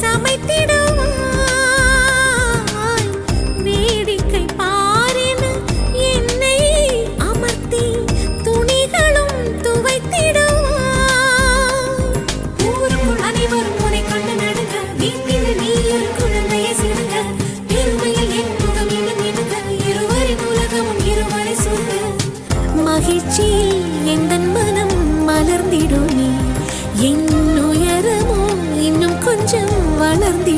சமைத்திடுவாய் வேடிக்கை பாரின என்னை அமர்த்தி துணிகளும் துவைத்திடுவாய் ஊரும் அனைவரும் உனை கண்டு நடுங்க. வீட்டில் நீ ஒரு குழந்தையை சிறுங்க. பெருமையில் என் முகம் இருவரின் உலகமும் இருவரை சொல்ல மகிழ்ச்சியில் வளர்ந்தி